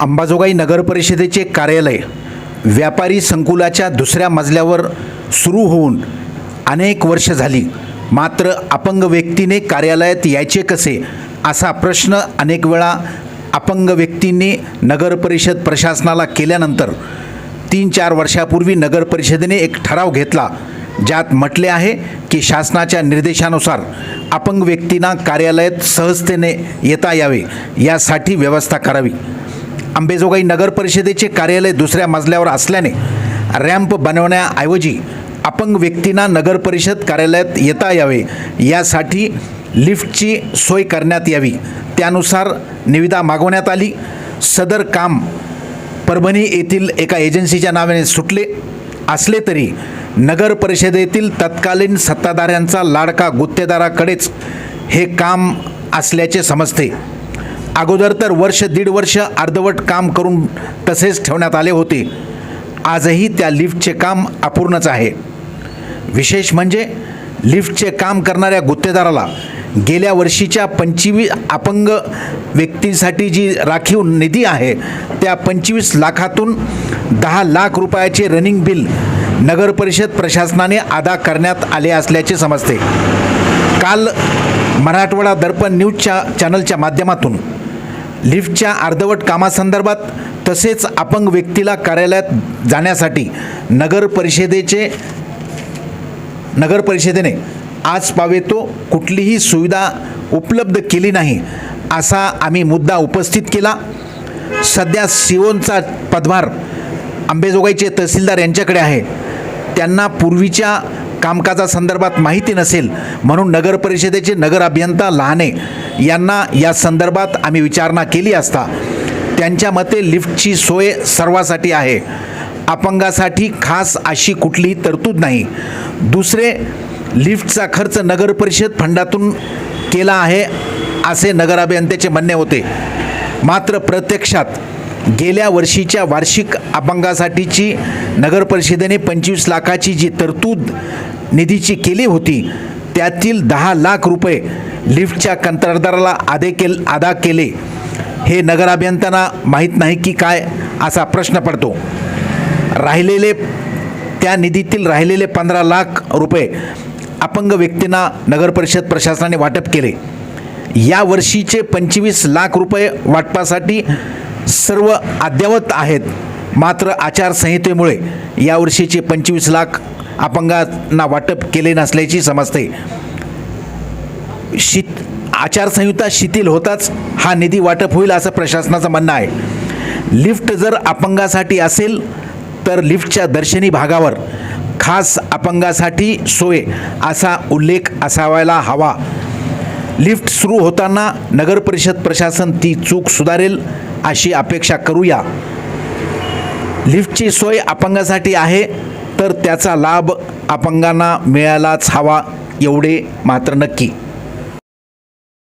अंबाजोगाई नगर परिषदेचे कार्यालय व्यापारी संकुलाच्या दुसऱ्या मजल्यावर सुरू होऊन अनेक वर्ष झाली. मात्र अपंग व्यक्तीने कार्यालयात यायचे कसे? असा प्रश्न अनेक वेळा अपंग व्यक्तींनी नगर परिषद प्रशासनाला केल्यानंतर तीन चार वर्षापूर्वी नगर परिषदेने एक ठराव घेतला ज्यात म्हटले आहे की शासनाच्या निर्देशानुसार अपंग व्यक्तींना कार्यालयात सहजतेने येता यावे यासाठी व्यवस्था करावी. अंबेजोगाई नगर परिषदेचे कार्यालय दुसऱ्या मजल्यावर असल्याने रॅम्प बनवण्याऐवजी अपंग व्यक्तींना नगर परिषद कार्यालयात येता यावे. यासाठी लिफ्टची सोय करण्यात यावी. त्यानुसार निविदा मागवण्यात आली. सदर काम परभणी येथील एका एजन्सीच्या नावाने सुटले असले तरी नगर परिषदेतील तत्कालीन सत्ताधाऱ्यांचा लाडका गुत्तेदाराकडेच हे काम असल्याचे समजते. अगोदर तर वर्ष दीड वर्ष अर्धवट काम करून तसेच ठेवण्यात आले होते. आजही त्या लिफ्टचे काम अपूर्णच आहे. विशेष म्हणजे लिफ्टचे काम करणाऱ्या गुत्तेदाराला गेल्या वर्षीच्या पंचवीस अपंग व्यक्तींसाठी जी राखीव निधी आहे त्या पंचवीस लाखातून दहा लाख रुपयाचे रनिंग बिल नगरपरिषद प्रशासनाने अदा करण्यात आले असल्याचे समजते. काल मराठवाडा दर्पण न्यूजच्या चॅनलच्या माध्यमातून लिफ्टच्या अर्धवट कामासंदर्भात तसेच अपंग व्यक्तीला कार्यालयात जाण्यासाठी नगर परिषदेचे नगर परिषदेने आज पावेतो कुठलीही सुविधा उपलब्ध केली नाही असा आम्ही मुद्दा उपस्थित केला. सध्या सिओनचा पदभार अंबेजोगाईचे तहसीलदार यांच्याकडे आहे. त्यांना पूर्वीच्या कामकाजासंदर्भात माहिती नसेल म्हणून नगर परिषदेचे नगर अभियंता लहाने यांना या संदर्भात आम्ही विचारणा केली असता त्यांच्या मते लिफ्टची सोय सर्वासाठी आहे. अपंगासाठी खास अशी कुठलीही तरतूद नाही. दुसरे लिफ्टचा खर्च नगर परिषद फंडातून केला आहे असे नगर अभियंत्याचे म्हणणे होते. मात्र प्रत्यक्षात गेल्या वर्षीच्या वार्षिक अपंगासाठीची नगरपरिषदेने पंचवीस लाखाची जी तरतूद निधीची केली होती त्यातील दहा लाख रुपये लिफ्टच्या कंत्राटदाराला आदे केल अदा केले. हे नगर अभियंत्यांना माहीत नाही की काय असा प्रश्न पडतो. राहिलेले त्या निधीतील राहिलेले पंधरा लाख रुपये अपंग व्यक्तींना नगरपरिषद प्रशासनाने वाटप केले. या वर्षीचे पंचवीस लाख रुपये वाटपासाठी सर्व अद्ययावत आहेत. मात्र आचारसंहितेमुळे यावर्षीचे पंचवीस लाख अपंगांना वाटप केले नसल्याची समजते. शीत आचारसंहिता शिथिल होताच हा निधी वाटप होईल असं प्रशासनाचं म्हणणं आहे. लिफ्ट जर अपंगासाठी असेल तर लिफ्टच्या दर्शनी भागावर खास अपंगासाठी सोय असा उल्लेख असावायला हवा. लिफ्ट सुरू होताना नगरपरिषद प्रशासन ती चूक सुधारेल अशी अपेक्षा करूया. लिफ्टची सोय अपंगासाठी आहे तर त्याचा लाभ अपंगांना मिळालाच हवा एवढे मात्र नक्की.